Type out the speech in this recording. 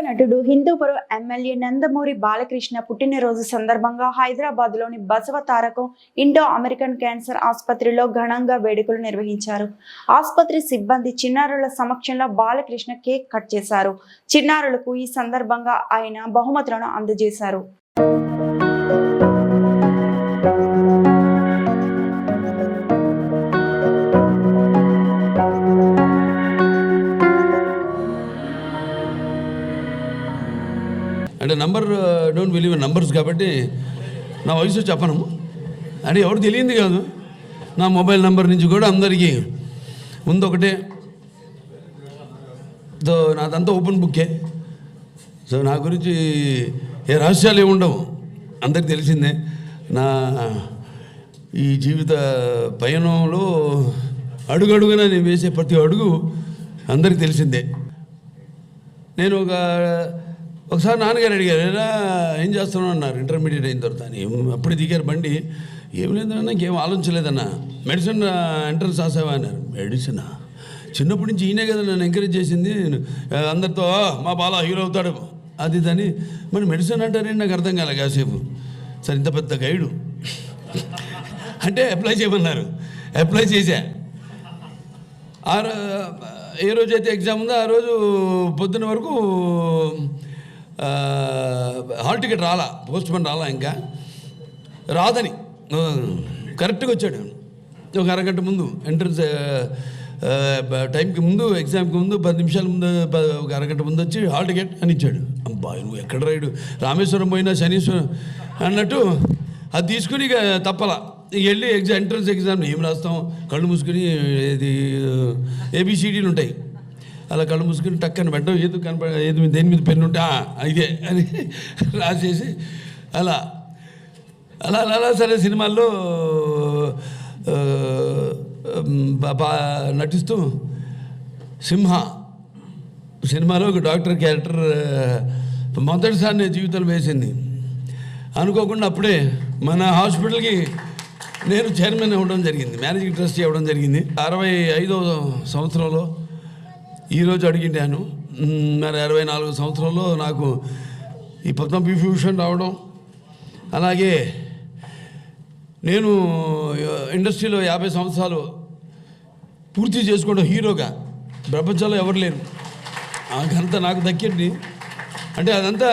నటుడు హిందూపురం ఎమ్మెల్యే నందమూరి బాలకృష్ణ పుట్టినరోజు సందర్భంగా హైదరాబాద్లోని Basava Tarakam Indo American cancer ఆసుపత్రిలో ఘనంగా వేడుకలు నిర్వహించారు. ఆసుపత్రి సిబ్బంది చిన్నారుల సమక్షంలో బాలకృష్ణ కేక్ కట్ చేశారు. చిన్నారులకు ఈ సందర్భంగా ఆయన బహుమతులను అందజేశారు. అంటే నంబర్ డోంట్ బిలీవ్ నంబర్స్ కాబట్టి నా వయసు చెప్పను. అంటే ఎవరు తెలియంది కాదు. నా మొబైల్ నంబర్ నుంచి కూడా అందరికీ ముందు ఒకటే దో నాదంతా ఓపెన్ బుక్కే సో నా గురించి ఏ రహస్యాలు ఏమి ఉండవు. అందరికి తెలిసిందే. నా ఈ జీవిత పయనంలో అడుగడుగునా నేను వేసే ప్రతి అడుగు అందరికి తెలిసిందే. నేను ఒక ఒకసారి నాన్నగారు అడిగారు ఎలా ఏం చేస్తున్నావు? అన్నారు. ఇంటర్మీడియట్ అయిన తర్వాత అప్పుడు దిగారు బండి. ఏం లేదన్నా ఇంకేం ఆలోచించలేదన్నా. Medicine entrance రాసావా? అన్నారు. మెడిసినా? చిన్నప్పటి నుంచి ఈయనే కదా నన్ను ఎంకరేజ్ చేసింది. అందరితో మా బాల హీరో అవుతాడు. అది దాని మరి మెడిసిన్ అంటారేంటి నాకు అర్థం కాలే కాసేపు. సరే ఇంత పెద్ద గైడు. అంటే అప్లై చేయమన్నారు. అప్లై చేశా. ఆ ఏ రోజు అయితే ఎగ్జామ్ ఉందో ఆ రోజు పొద్దున్న వరకు హాల్ టికెట్ రాలా పోస్ట్ మ్యాన్ రాలా ఇంకా. రాదని. కరెక్ట్గా వచ్చాడు. ఒక అరగంట ముందు ఎంట్రన్స్ టైంకి ముందు ఎగ్జామ్కి ముందు పది నిమిషాల ముందు ఒక అరగంట ముందు వచ్చి హాల్ టికెట్ అని ఇచ్చాడు. అబ్బా నువ్వు ఎక్కడ రాయుడు? రామేశ్వరం పోయినా శనీశ్వరం అన్నట్టు అది తీసుకుని ఇక తప్పలా. ఇక వెళ్ళి ఎగ్జామ్ ఎంట్రన్స్ ఎగ్జామ్ ఏం రాస్తాం? కళ్ళు మూసుకుని ఇది ఏబిసిడీలు ఉంటాయి. అలా కళ్ళు మూసుకుని టక్కని పెట్టడం ఏదో కనపడ ఏది దేని మీద పెన్ను ఉంటే ఇదే అని రాసేసి అలా అలా అలా అలా సరే సినిమాల్లో నటిస్తూ సింహ సినిమాలో ఒక డాక్టర్ క్యారెక్టర్ మొదటిసారి నేను జీవితంలో వేసింది. అనుకోకుండా అప్పుడే మన హాస్పిటల్కి నేను చైర్మన్ అవ్వడం జరిగింది మేనేజింగ్ ట్రస్టీ అవ్వడం జరిగింది. అరవై ఐదో సంవత్సరంలో ఈరోజు అడిగిండాను. మరి అరవై నాలుగు సంవత్సరంలో నాకు ఈ పద్మవిభూషణ్ రావడం. అలాగే నేను ఇండస్ట్రీలో యాభై సంవత్సరాలు పూర్తి చేసుకోవడం హీరోగా. ప్రపంచంలో ఎవరు లేరు. ఆ ఘనత నాకు దక్కింది. అంటే అదంతా